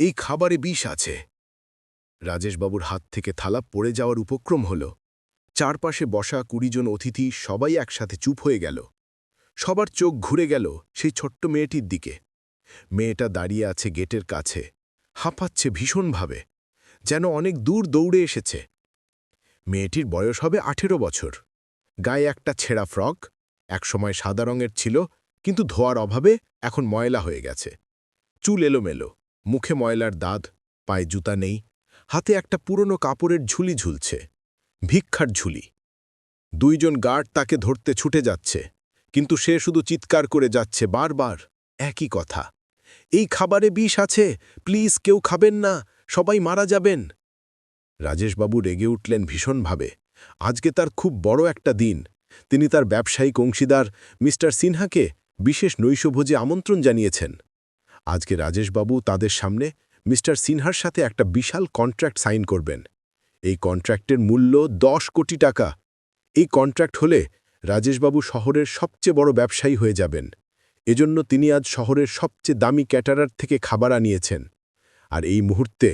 এই খাবারে বিষ আছে। রাজেশবাবুর হাত থেকে থালা পড়ে যাওয়ার উপক্রম হল। চারপাশে বসা কুড়িজন অতিথি সবাই একসাথে চুপ হয়ে গেল। সবার চোখ ঘুরে গেল সেই ছোট্ট মেয়েটির দিকে। মেয়েটা দাঁড়িয়ে আছে গেটের কাছে। হাঁপাচ্ছে ভীষণভাবে। যেন অনেক দূর দৌড়ে এসেছে। মেয়েটির বয়স হবে আঠেরো বছর। গায়ে একটা ছেঁড়া ফ্রক, একসময় সাদা রঙের ছিল, কিন্তু ধোয়ার অভাবে এখন ময়লা হয়ে গেছে। চুল এলোমেলো। মুখে ময়লার দাঁত, পায়ে জুতা নেই, হাতে একটা পুরনো কাপড়ের ঝুলি ঝুলছে, ভিক্ষার ঝুলি। দুইজন গার্ড তাকে ধরতে ছুটে যাচ্ছে, কিন্তু সে শুধু চিৎকার করে যাচ্ছে বারবার। একই কথা, এই খাবারে বিষ আছে, প্লিজ কেউ খাবেন না, সবাই মারা যাবেন। রাজেশবাবু রেগে উঠলেন ভীষণভাবে। আজকে তার খুব বড় একটা দিন। তিনি তার ব্যবসায়িক অংশীদার মিস্টার সিনহাকে বিশেষ নৈশভোজে আমন্ত্রণ জানিয়েছেন। আজকে রাজেশবাবু তাদের সামনে মিস্টার সিনহার সাথে একটা বিশাল কন্ট্রাক্ট সাইন করবেন। এই কন্ট্রাক্টের মূল্য দশ কোটি টাকা। এই কন্ট্রাক্ট হলে রাজেশবাবু শহরের সবচেয়ে বড় ব্যবসায়ী হয়ে যাবেন। এজন্য তিনি আজ শহরের সবচেয়ে দামি ক্যাটারার থেকে খাবার আনিয়েছেন। আর এই মুহূর্তে,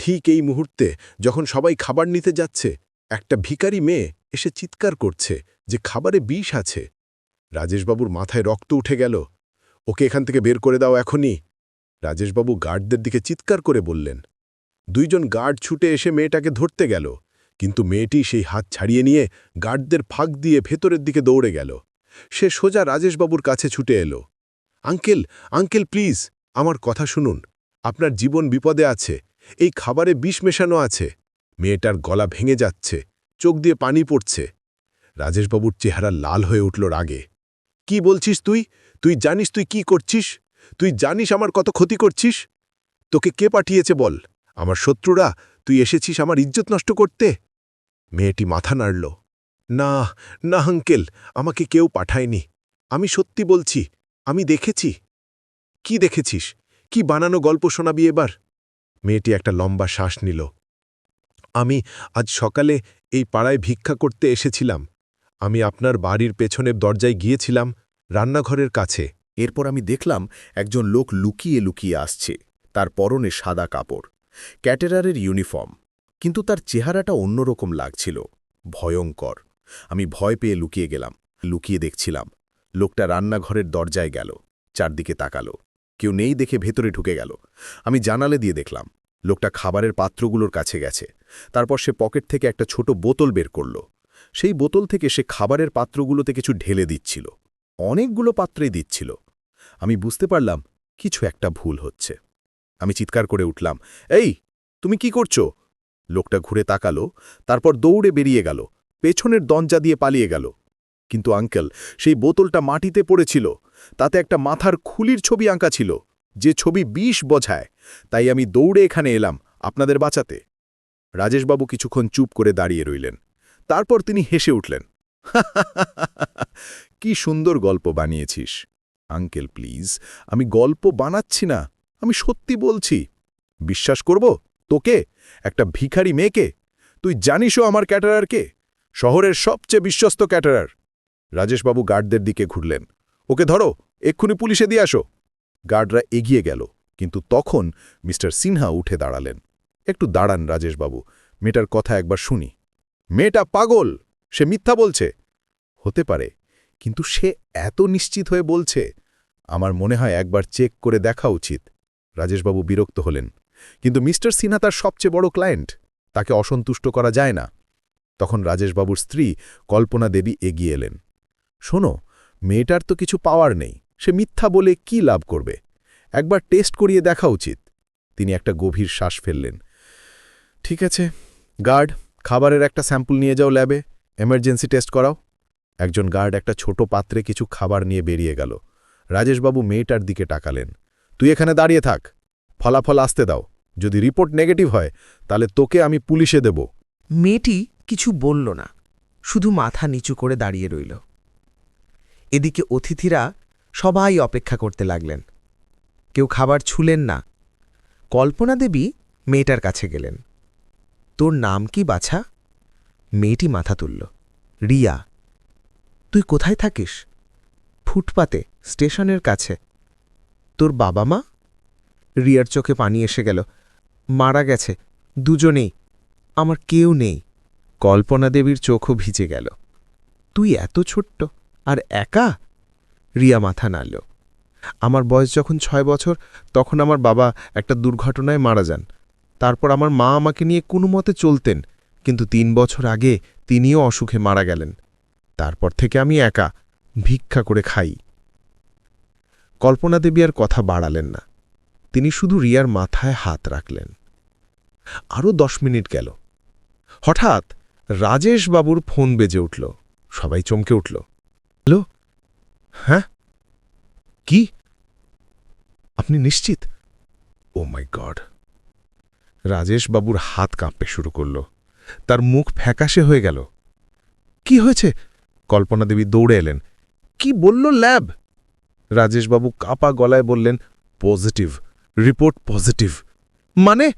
ঠিক এই মুহূর্তে যখন সবাই খাবার নিতে যাচ্ছে, একটা ভিখারি মেয়ে এসে চিৎকার করছে যে খাবারে বিষ আছে। রাজেশবাবুর মাথায় রক্ত উঠে গেল। ওকে এখান থেকে বের করে দাও এখনই। রাজেশবাবু গার্ডদের দিকে চিৎকার করে বললেন, দুইজন গার্ড ছুটে এসে মেয়েটাকে ধরতে গেল, কিন্তু মেয়েটি সেই হাত ছাড়িয়ে নিয়ে গার্ডদের ফাঁক দিয়ে ভেতরের দিকে দৌড়ে গেল। সে সোজা রাজেশবাবুর কাছে ছুটে এলো, আঙ্কেল আঙ্কেল প্লিজ, আমার কথা শুনুন, আপনার জীবন বিপদে আছে, এই খাবারে বিষ মেশানো আছে, মেয়েটার গলা ভেঙে যাচ্ছে, চোখ দিয়ে পানি পড়ছে রাজেশবাবুর চেহারা লাল হয়ে উঠল রাগে, কি বলছিস তুই? তুই জানিস তুই কি করছিস? তুই জানিস আমার কত ক্ষতি করছিস? তোকে কে পাঠিয়েছে বল? আমার শত্রুরা, তুই এসেছিস আমার ইজ্জত নষ্ট করতে? মেয়েটি মাথা নাড়ল। না না, আঙ্কেল, আমাকে কেউ পাঠায়নি। আমি সত্যি বলছি, আমি দেখেছি। কি দেখেছিস? কি বানানো গল্প শোনাবি এবার? মেয়েটি একটা লম্বা শ্বাস নিল। আমি আজ সকালে এই পাড়ায় ভিক্ষা করতে এসেছিলাম। আমি আপনার বাড়ির পেছনের দরজায় গিয়েছিলাম, রান্নাঘরের কাছে। এরপর আমি দেখলাম একজন লোক লুকিয়ে লুকিয়ে আসছে, তার পরনে সাদা কাপড়, ক্যাটেরারের ইউনিফর্ম, কিন্তু তার চেহারাটা অন্যরকম লাগছিল, ভয়ঙ্কর। আমি ভয় পেয়ে লুকিয়ে গেলাম, লুকিয়ে দেখছিলাম, লোকটা রান্নাঘরের দরজায় গেল, চারদিকে তাকালো, কেউ নেই দেখে ভেতরে ঢুকে গেল। আমি জানালে দিয়ে দেখলাম, লোকটা খাবারের পাত্রগুলোর কাছে গেছে, তারপর সে পকেট থেকে একটা ছোট বোতল বের করল, সেই বোতল থেকে সে খাবারের পাত্রগুলোতে কিছু ঢেলে দিচ্ছিল, অনেকগুলো পাত্রেই দিচ্ছিল আমি বুঝতে পারলাম কিছু একটা ভুল হচ্ছে আমি চিৎকার করে উঠলাম এই তুমি কি করছ লোকটা ঘুরে তাকালো তারপর দৌড়ে বেরিয়ে গেল পেছনের দঞ্জা দিয়ে পালিয়ে গেল কিন্তু আঙ্কেল সেই বোতলটা মাটিতে পড়েছিল তাতে একটা মাথার খুলির ছবি আঁকা ছিল যে ছবি বিষ বোঝায় তাই আমি দৌড়ে এখানে এলাম আপনাদের বাঁচাতে রাজেশবাবু কিছুক্ষণ চুপ করে দাঁড়িয়ে রইলেন তারপর তিনি হেসে উঠলেন কি সুন্দর গল্প বানিয়েছিস আঙ্কেল, প্লিজ, আমি গল্প বানাচ্ছি না, আমি সত্যি বলছি। বিশ্বাস করব? তোকে? একটা ভিখারি মেয়েকে? তুই জানিসও আমার ক্যাটারারকে? শহরের সবচেয়ে বিশ্বস্ত ক্যাটারার। রাজেশবাবু গার্ডদের দিকে ঘুরলেন। ওকে ধরো, এক্ষুনি পুলিশে দিয়ে আসো। গার্ডরা এগিয়ে গেল, কিন্তু তখন মিস্টার সিনহা উঠে দাঁড়ালেন। একটু দাঁড়ান রাজেশবাবু, মেয়েটার কথা একবার শুনি। মেয়েটা পাগল, সে মিথ্যা বলছে। হতে পারে কিন্তু সে এত নিশ্চিত হয়ে বলছে, আমার মনে হয় একবার চেক করে দেখা উচিত। রাজেশবাবু বিরক্ত হলেন। কিন্তু মিস্টার সিনহা তার সবচেয়ে বড় ক্লায়েন্ট। তাকে অসন্তুষ্ট করা যায় না। তখন রাজেশবাবুর স্ত্রী কল্পনা দেবী এগিয়ে এলেন। শোনো, মেয়েটার তো কিছু পাওয়ার নেই। সে মিথ্যা বলে কি লাভ করবে? একবার টেস্ট করিয়ে দেখা উচিত। তিনি একটা গভীর শ্বাস ফেললেন। ঠিক আছে, গার্ড, খাবারের একটা স্যাম্পল নিয়ে যাও ল্যাবে। এমার্জেন্সি টেস্ট করাও। একজন গার্ড একটা ছোট পাত্রে কিছু খাবার নিয়ে বেরিয়ে গেল। রাজেশবাবু মেয়েটার দিকে টাকালেন তুই এখানে দাঁড়িয়ে থাক। ফলাফল আসতে দাও। যদি রিপোর্ট নেগেটিভ হয়, তাহলে তোকে আমি পুলিশে দেব। মেয়েটি কিছু বলল না, শুধু মাথা নিচু করে দাঁড়িয়ে রইল। এদিকে অতিথিরা সবাই অপেক্ষা করতে লাগলেন। কেউ খাবার ছুলেন না। কল্পনা দেবী মেয়েটার কাছে গেলেন। তোর নাম কি বাছা? মেয়েটি মাথা তুলল। রিয়া। তুই কোথায় থাকিস? ফুটপাতে, স্টেশনের কাছে। তোর বাবা মা? রিয়ার চোখে পানি এসে গেল। মারা গেছে। দুজনেই। আমার কেউ নেই। কল্পনা দেবীর চোখও ভিজে গেল। তুই এত ছোট্ট। আর একা? রিয়া মাথা নাড়ল। আমার বয়স যখন ছয় বছর, তখন আমার বাবা একটা দুর্ঘটনায় মারা যান। তারপর আমার মা আমাকে নিয়ে কোনো মতে চলতেন। কিন্তু তিন বছর আগে তিনিও অসুখে মারা গেলেন। তারপর থেকে আমি একা ভিক্ষা করে খাই। কল্পনা দেবী আর কথা বাড়ালেন না। তিনি শুধু রিয়ার মাথায় হাত রাখলেন। আরও দশ মিনিট গেল। হঠাৎ রাজেশ বাবুর ফোন বেজে উঠল। সবাই চমকে উঠল। হ্যালো? হ্যাঁ? কি? আপনি নিশ্চিত? ও মাই গড রাজেশ বাবুর হাত কাঁপতে শুরু করল। তার মুখ ফ্যাকাশে হয়ে গেল। কি হয়েছে? কল্পনা দেবী দৌড়ে এলেন। কি বলল ল্যাব? রাজেশবাবু কাপা গলায় বললেন, পজিটিভ, রিপোর্ট পজিটিভ। মানে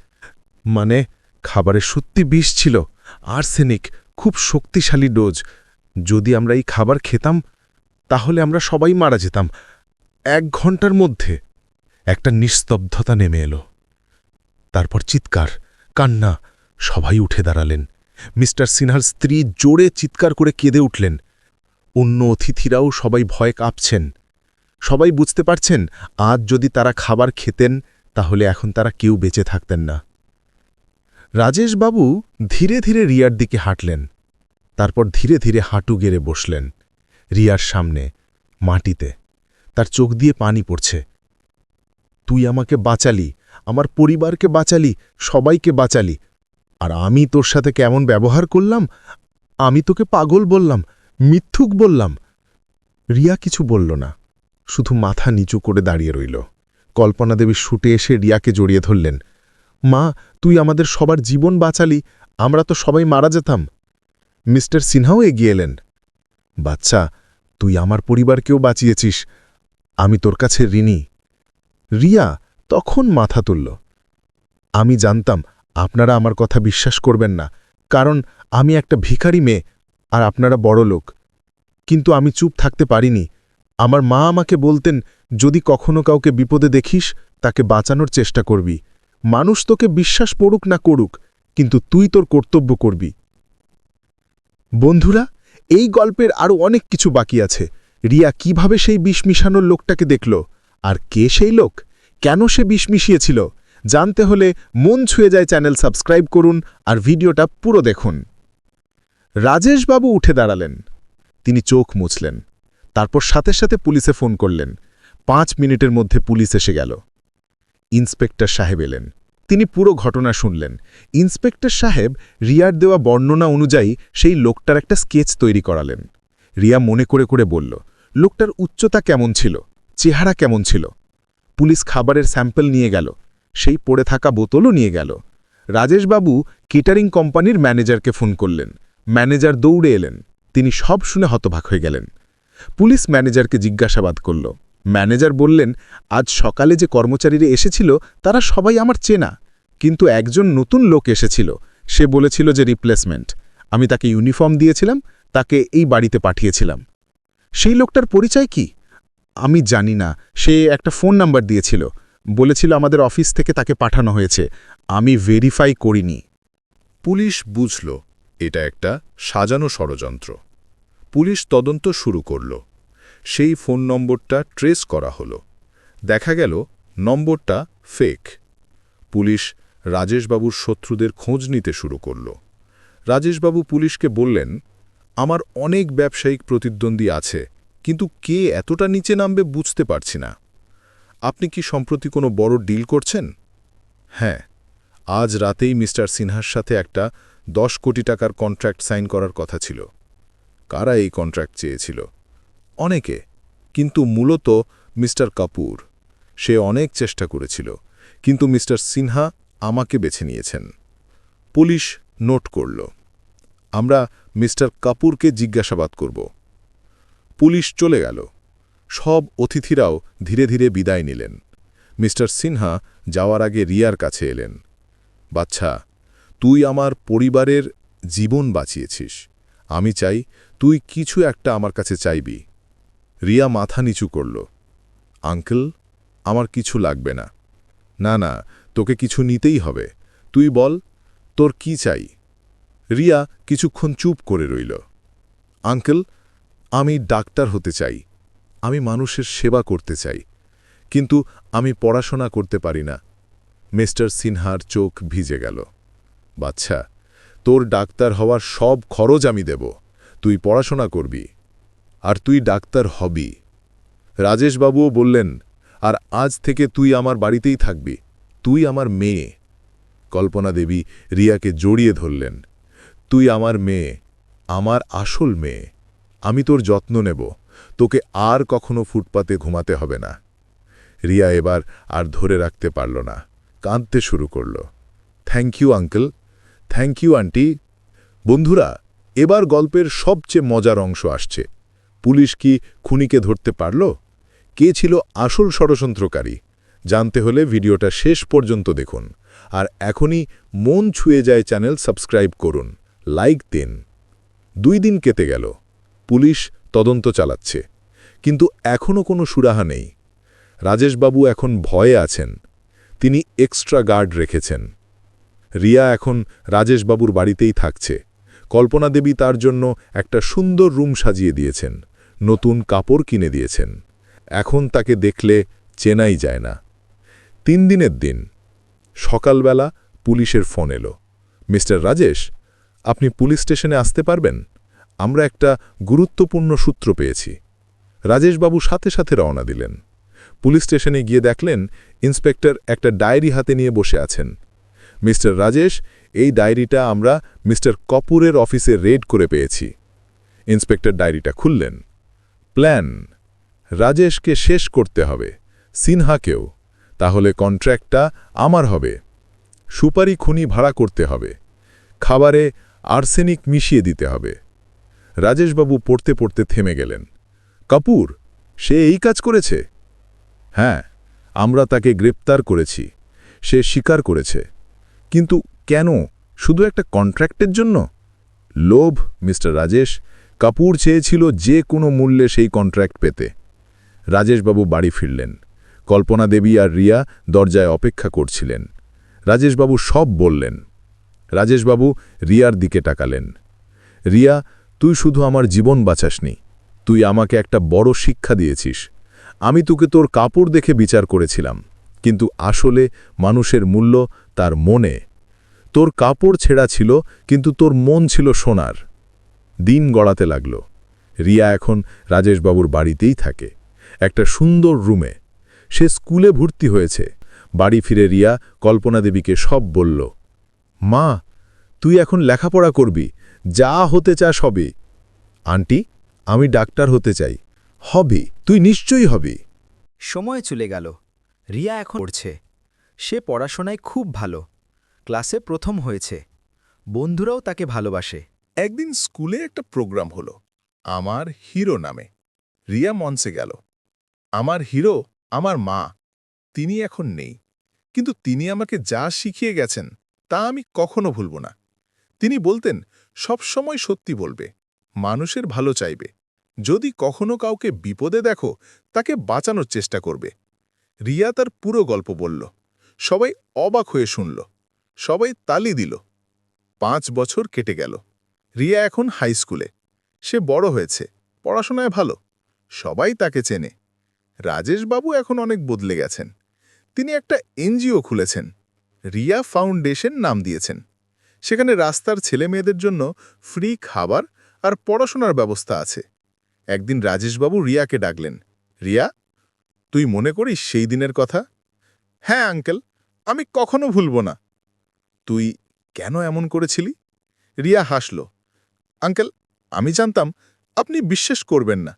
মানে খাবারে সত্যি বিষ ছিল, আর্সেনিক, খুব শক্তিশালী ডোজ। যদি আমরা এই খাবার খেতাম, তাহলে আমরা সবাই মারা যেতাম। এক ঘণ্টার মধ্যে একটা নিস্তব্ধতা নেমে এলো। তারপর চিৎকার, কান্না, সবাই উঠে দাঁড়ালেন। মিস্টার সিনহার স্ত্রী জোরে চিৎকার করে কেঁদে উঠলেন। অন্য অতিথিরাও সবাই ভয় কাঁপছেন। সবাই বুঝতে পারছেন, আজ যদি তারা খাবার খেতেন, তাহলে এখন তারা কেউ বেঁচে থাকতেন না। রাজেশবাবু ধীরে ধীরে রিয়ার দিকে হাঁটলেন। তারপর ধীরে ধীরে হাঁটু গেড়ে বসলেন, রিয়ার সামনে, মাটিতে। তার চোখ দিয়ে পানি পড়ছে। তুই আমাকে বাঁচালি, আমার পরিবারকে বাঁচালি, সবাইকে বাঁচালি, আর আমি তোর সাথে কেমন ব্যবহার করলাম, আমি তোকে পাগল বললাম মিথ্যুক বললাম। রিয়া কিছু বলল না, শুধু মাথা নিচু করে দাঁড়িয়ে রইল। কল্পনা দেবী শুটে এসে রিয়াকে জড়িয়ে ধরলেন। মা, তুই আমাদের সবার জীবন বাঁচালি, আমরা তো সবাই মারা যেতাম। মিস্টার সিনহাও এগিয়ে এলেন। বাচ্চা, তুই আমার পরিবারকেও বাঁচিয়েছিস, আমি তোর কাছে ঋণী। রিয়া তখন মাথা তুলল। আমি জানতাম, আপনারা আমার কথা বিশ্বাস করবেন না, কারণ আমি একটা ভিখারি মেয়ে আর আপনারা বড় লোক। কিন্তু আমি চুপ থাকতে পারিনি। আমার মা আমাকে বলতেন, যদি কখনো কাউকে বিপদে দেখিস, তাকে বাঁচানোর চেষ্টা করবি। মানুষ তোকে বিশ্বাস পড়ুক না করুক, কিন্তু তুই তোর কর্তব্য করবি। বন্ধুরা, এই গল্পের আরও অনেক কিছু বাকি আছে। রিয়া কীভাবে সেই বিষ মিশানোর লোকটাকে দেখল? আর কে সেই লোক? কেন সে বিষ মিশিয়েছিল? জানতে হলে মন ছুঁয়ে যায় চ্যানেল সাবস্ক্রাইব করুন আর ভিডিওটা পুরো দেখুন। রাজেশবাবু উঠে দাঁড়ালেন। তিনি চোখ মুছলেন। তারপর সাথে সাথে পুলিশে ফোন করলেন। পাঁচ মিনিটের মধ্যে পুলিশ এসে গেল। ইন্সপেক্টর সাহেব এলেন। তিনি পুরো ঘটনা শুনলেন। ইন্সপেক্টর সাহেব রিয়ার দেওয়া বর্ণনা অনুযায়ী সেই লোকটার একটা স্কেচ তৈরি করালেন। রিয়া মনে করে করে বলল, লোকটার উচ্চতা কেমন ছিল? চেহারা কেমন ছিল? পুলিশ খাবারের স্যাম্পল নিয়ে গেল। সেই পড়ে থাকা বোতলও নিয়ে গেল। রাজেশবাবু কেটারিং কোম্পানির ম্যানেজারকে ফোন করলেন। ম্যানেজার দৌড়ে এলেন। তিনি সব শুনে হতবাক হয়ে গেলেন। পুলিশ ম্যানেজারকে জিজ্ঞাসাবাদ করল। ম্যানেজার বললেন, আজ সকালে যে কর্মচারীরা এসেছিল, তারা সবাই আমার চেনা। কিন্তু একজন নতুন লোক এসেছিল। সে বলেছিল যে রিপ্লেসমেন্ট। আমি তাকে ইউনিফর্ম দিয়েছিলাম, তাকে এই বাড়িতে পাঠিয়েছিলাম। সেই লোকটার পরিচয় কি? আমি জানি না। সে একটা ফোন নাম্বার দিয়েছিল। বলেছিল আমাদের অফিস থেকে তাকে পাঠানো হয়েছে। আমি ভেরিফাই করিনি। পুলিশ বুঝল এটা একটা সাজানো ষড়যন্ত্র। পুলিশ তদন্ত শুরু করল। সেই ফোন নম্বরটা ট্রেস করা হলো। দেখা গেল নম্বরটা ফেক। পুলিশ রাজেশবাবুর শত্রুদের খোঁজ নিতে শুরু করল। রাজেশবাবু পুলিশকে বললেন, আমার অনেক ব্যবসায়িক প্রতিদ্বন্দ্বী আছে, কিন্তু কে এতটা নিচে নামবে বুঝতে পারছি না। আপনি কি সম্প্রতি কোনো বড় ডিল করছেন? হ্যাঁ আজ রাতেই মিস্টার সিনহার সাথে একটা দশ কোটি টাকার কন্ট্রাক্ট সাইন করার কথা ছিল। কারা এই কন্ট্রাক্ট চেয়েছিল? অনেকে, কিন্তু মূলত মিস্টার কাপুর। সে অনেক চেষ্টা করেছিল, কিন্তু মিস্টার সিনহা আমাকে বেছে নিয়েছেন। পুলিশ নোট করল, আমরা মিস্টার কাপুরকে জিজ্ঞাসাবাদ করব। পুলিশ চলে গেল। সব অতিথিরাও ধীরে ধীরে বিদায় নিলেন। মিস্টার সিনহা যাওয়ার আগে রিয়ার কাছে এলেন। বাচ্চা তুই আমার পরিবারের জীবন বাঁচিয়েছিস। আমি চাই তুই কিছু একটা আমার কাছে চাইবি। রিয়া মাথা নিচু করল। আঙ্কেল, আমার কিছু লাগবে না। না না, তোকে কিছু নিতেই হবে। তুই বল, তোর কি চাই? রিয়া কিছুক্ষণ চুপ করে রইল। আঙ্কেল, আমি ডাক্তার হতে চাই। আমি মানুষের সেবা করতে চাই। কিন্তু আমি পড়াশোনা করতে পারি না। মিস্টার সিনহার চোখ ভিজে গেল। বাচ্চা, তোর ডাক্তার হওয়ার সব খরচ আমি দেব। তুই পড়াশোনা করবি, আর তুই ডাক্তার হবি। রাজেশবাবুও বললেন, আর আজ থেকে তুই আমার বাড়িতেই থাকবি, তুই আমার মেয়ে। কল্পনা দেবী রিয়াকে জড়িয়ে ধরলেন, তুই আমার মেয়ে, আমার আসল মেয়ে, আমি তোর যত্ন নেব, তোকে আর কখনো ফুটপাতে ঘুমাতে হবে না। রিয়া এবার আর ধরে রাখতে পারল না, কাঁদতে শুরু করল, thank you, uncle thank you, aunty. বন্ধুরা, এবার গল্পের সবচেয়ে মজার অংশ আসছে। পুলিশ কি খুনিকে ধরতে পারল? কে ছিল আসল ষড়যন্ত্রকারী? জানতে হলে ভিডিওটা শেষ পর্যন্ত দেখুন। আর এখনই মন ছুঁয়ে যায় চ্যানেল সাবস্ক্রাইব করুন। লাইক দিন। দুই দিন কেটে গেল। পুলিশ তদন্ত চালাচ্ছে। কিন্তু এখনও কোনো সুরাহা নেই। রাজেশবাবু এখন ভয়ে আছেন। তিনি এক্সট্রা গার্ড রেখেছেন। রিয়া এখন রাজেশবাবুর বাড়িতেই থাকছে। কল্পনা দেবী তার জন্য একটা সুন্দর রুম সাজিয়ে দিয়েছেন, নতুন কাপড় কিনে দিয়েছেন। এখন তাকে দেখলে চেনাই যায় না। তিন দিনের দিন, সকালবেলা পুলিশের ফোন এলো। মিস্টার রাজেশ, আপনি পুলিশ স্টেশনে আসতে পারবেন? আমরা একটা গুরুত্বপূর্ণ সূত্র পেয়েছি। রাজেশবাবু সাথে সাথে রওনা দিলেন। পুলিশ স্টেশনে গিয়ে দেখলেন ইন্সপেক্টর একটা ডায়েরি হাতে নিয়ে বসে আছেন। মিস্টার রাজেশ, এই ডায়েরিটা আমরা মিস্টার কপুরের অফিসে রেড করে পেয়েছি। ইন্সপেক্টর ডায়েরিটা খুললেন। প্ল্যান, রাজেশকে শেষ করতে হবে, সিনহাকেও। তাহলে কন্ট্র্যাক্টটা আমার হবে। সুপারি খুনি ভাড়া করতে হবে। খাবারে আর্সেনিক মিশিয়ে দিতে হবে। রাজেশবাবু পড়তে পড়তে থেমে গেলেন। কাপুর, সে এই কাজ করেছে? হ্যাঁ আমরা তাকে গ্রেপ্তার করেছি। সে স্বীকার করেছে। কিন্তু কেন? শুধু একটা কন্ট্রাক্টের জন্য? লোভ, মিস্টার রাজেশ। কাপুর চেয়েছিল যে কোনো মূল্যে সেই কন্ট্রাক্ট পেতে। রাজেশবাবু বাড়ি ফিরলেন। কল্পনা দেবী আর রিয়া দরজায় অপেক্ষা করছিলেন। রাজেশবাবু সব বললেন। রাজেশবাবু রিয়ার দিকে তাকালেন। রিয়া, তুই শুধু আমার জীবন বাঁচাসনি। তুই আমাকে একটা বড় শিক্ষা দিয়েছিস। আমি তোকে তোর কাপড় দেখে বিচার করেছিলাম। কিন্তু আসলে মানুষের মূল্য তার মনে। তোর কাপড় ছেঁড়া ছিল, কিন্তু তোর মন ছিল সোনার। দিন গড়াতে লাগল। রিয়া এখন রাজেশবাবুর বাড়িতেই থাকে। একটা সুন্দর রুমে। সে স্কুলে ভর্তি হয়েছে। বাড়ি ফিরে রিয়া কল্পনা দেবীকে সব বলল, মা, তুই এখন লেখাপড়া করবি। যা হতে চাস হবে আন্টি, আমি ডাক্তার হতে চাই। হবি, তুই নিশ্চয়ই হবি। সময় চলে গেল। রিয়া এখন পড়ছে। সে পড়াশোনায় খুব ভালো। ক্লাসে প্রথম হয়েছে। বন্ধুরাও তাকে ভালোবাসে। একদিন স্কুলে একটা প্রোগ্রাম হলো। আমার হিরো নামে। রিয়া মঞ্চে গেল। আমার হিরো, আমার মা। তিনি এখন নেই। কিন্তু তিনি আমাকে যা শিখিয়ে গেছেন, তা আমি কখনো ভুলব না। তিনি বলতেন সবসময় সত্যি বলবে, মানুষের ভালো চাইবে। যদি কখনো কাউকে বিপদে দেখো, তাকে বাঁচানোর চেষ্টা করবে। রিয়া তার পুরো গল্প বলল। সবাই অবাক হয়ে শুনল। সবাই তালি দিল। পাঁচ বছর কেটে গেল। রিয়া এখন হাই স্কুলে সে বড় হয়েছে, পড়াশোনায় ভালো। সবাই তাকে চেনে। রাজেশবাবু এখন অনেক বদলে গেছেন। তিনি একটা এনজিও খুলেছেন। রিয়া ফাউন্ডেশন নাম দিয়েছেন। সেখানে রাস্তার ছেলে মেয়েদের জন্য ফ্রি খাবার আর পড়াশোনার ব্যবস্থা আছে। একদিন রাজেশবাবু রিয়াকে ডাকলেন, রিয়া, তুই মনে করিস সেই দিনের কথা? হ্যাঁ আঙ্কেল আমি কখনো ভুলব না। তুই কেন এমন করেছিলি? রিয়া হাসল। আঙ্কেল, আমি জানতাম আপনি বিশ্বাস করবেন না,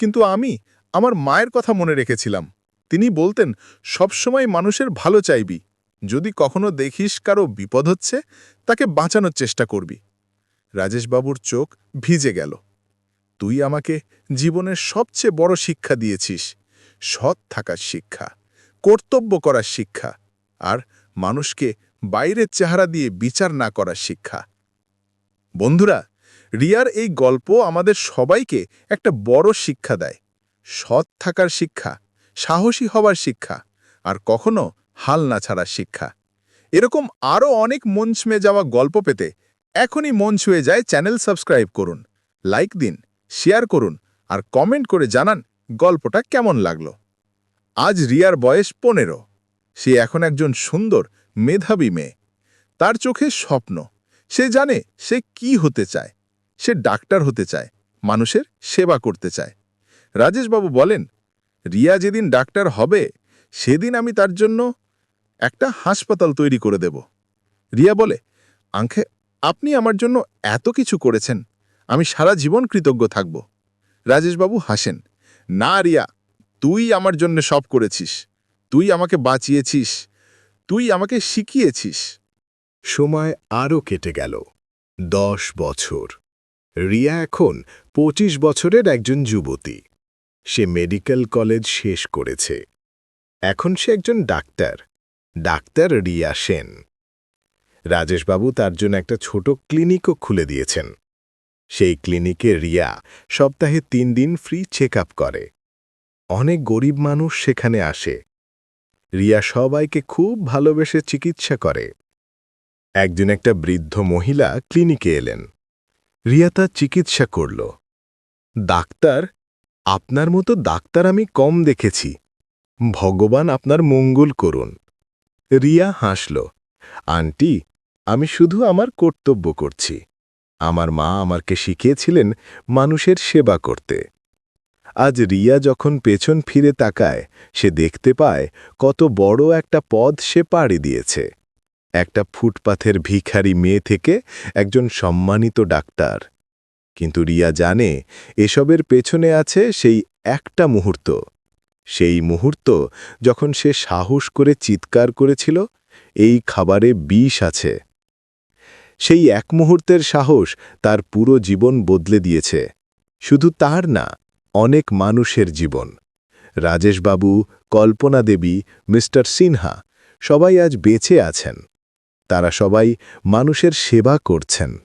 কিন্তু আমি আমার মায়ের কথা মনে রেখেছিলাম। তিনি বলতেন, সবসময় মানুষের ভালো চাইবি। যদি কখনো দেখিস কারও বিপদ হচ্ছে, তাকে বাঁচানোর চেষ্টা করবি। রাজেশবাবুর চোখ ভিজে গেল। তুই আমাকে জীবনের সবচেয়ে বড় শিক্ষা দিয়েছিস। সৎ থাকার শিক্ষা, কর্তব্য করার শিক্ষা আর মানুষকে বাইরের চেহারা দিয়ে বিচার না করার শিক্ষা। বন্ধুরা, রিয়ার এই গল্প আমাদের সবাইকে একটা বড় শিক্ষা দেয়। সৎ থাকার শিক্ষা, সাহসী হবার শিক্ষা, আর কখনো হাল না ছাড়ার শিক্ষা। এরকম আরও অনেক মন ছুঁয়ে যাওয়া গল্প পেতে এখনই মন ছুঁয়ে যায় চ্যানেল সাবস্ক্রাইব করুন, লাইক দিন, শেয়ার করুন, আর কমেন্ট করে জানান গল্পটা কেমন লাগল। আজ রিয়ার বয়স পনেরো। সে এখন একজন সুন্দর, মেধাবী মেয়ে। তার চোখে স্বপ্ন। সে জানে সে কি হতে চায়। সে ডাক্তার হতে চায়, মানুষের সেবা করতে চায়। রাজেশবাবু বলেন, রিয়া যেদিন ডাক্তার হবে, সেদিন আমি তার জন্য একটা হাসপাতাল তৈরি করে দেব। রিয়া বলে, আঙ্খে, আপনি আমার জন্য এত কিছু করেছেন, আমি সারা জীবন কৃতজ্ঞ থাকব। রাজেশবাবু হাসেন, না রিয়া, তুই আমার জন্য সব করেছিস। তুই আমাকে বাঁচিয়েছিস, তুই আমাকে শিখিয়েছিস। সময় আরও কেটে গেল, দশ বছর। রিয়া এখন ২৫ বছরের একজন যুবতী। সে মেডিকেল কলেজ শেষ করেছে। এখন সে একজন ডাক্তার ডাক্তার রিয়া সেন। রাজেশবাবু তার জন্য একটা ছোট ক্লিনিকও খুলে দিয়েছেন। সেই ক্লিনিকে রিয়া সপ্তাহে তিন দিন ফ্রি চেক করে। অনেক গরিব মানুষ সেখানে আসে। রিয়া সবাইকে খুব ভালোবেসে চিকিৎসা করে। একজন একটা বৃদ্ধ মহিলা ক্লিনিকে এলেন। রিয়া তার চিকিৎসা করল। ডাক্তার, আপনার মতো ডাক্তার আমি কম দেখেছি। ভগবান আপনার মঙ্গল করুন। রিয়া হাসল। আন্টি, আমি শুধু আমার কর্তব্য করছি। আমার মা আমাকে শিখিয়েছিলেন মানুষের সেবা করতে। আজ রিয়া যখন পেছন ফিরে তাকায়, সে দেখতে পায় কত বড় একটা পদ সে পাড়ি দিয়েছে। একটা ফুটপাথের ভিখারি মেয়ে থেকে একজন সম্মানিত ডাক্তার। কিন্তু রিয়া জানে এসবের পেছনে আছে সেই একটা মুহূর্ত। সেই মুহূর্ত যখন সে সাহস করে চিৎকার করেছিল, এই খাবারে বিষ আছে। সেই এক মুহূর্তের সাহস তার পুরো জীবন বদলে দিয়েছে। শুধু তার না অনেক মানুষের জীবন। রাজেশবাবু, কল্পনা দেবী, মিস্টার সিনহা, সবাই আজ বেঁচে আছেন। তারা সবাই মানুষের সেবা করছেন।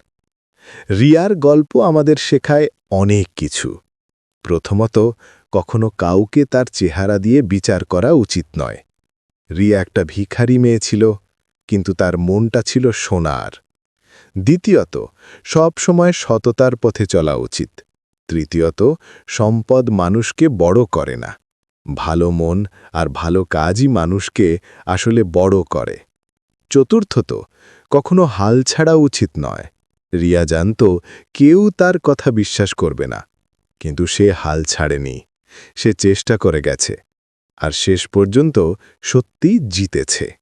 রিয়ার গল্প আমাদের শেখায় অনেক কিছু। প্রথমত, কখনো কাউকে তার চেহারা দিয়ে বিচার করা উচিত নয়। রিয়া একটা ভিখারি মেয়ে ছিল, কিন্তু তার মনটা ছিল সোনার। দ্বিতীয়ত সব সময় সততার পথে চলা উচিত। তৃতীয়ত, সম্পদ মানুষকে বড় করে না। ভালো মন আর ভালো কাজই মানুষকে আসলে বড় করে। চতুর্থত, কখনো হাল ছাড়া উচিত নয়। রিয়া জানত, কেউ তার কথা বিশ্বাস করবে না। কিন্তু সে হাল ছাড়েনি। সে চেষ্টা করে গেছে। আর শেষ পর্যন্ত সত্যি জিতেছে।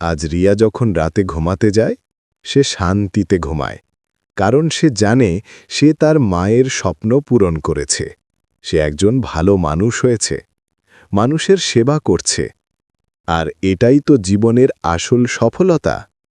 আজ রিয়া যখন রাতে ঘুমাতে যায়, সে শান্তিতে ঘুমায়। কারণ সে জানে সে তার মায়ের স্বপ্ন পূরণ করেছে। সে একজন ভালো মানুষ হয়েছে। মানুষের সেবা করছে। আর এটাই তো জীবনের আসল সফলতা।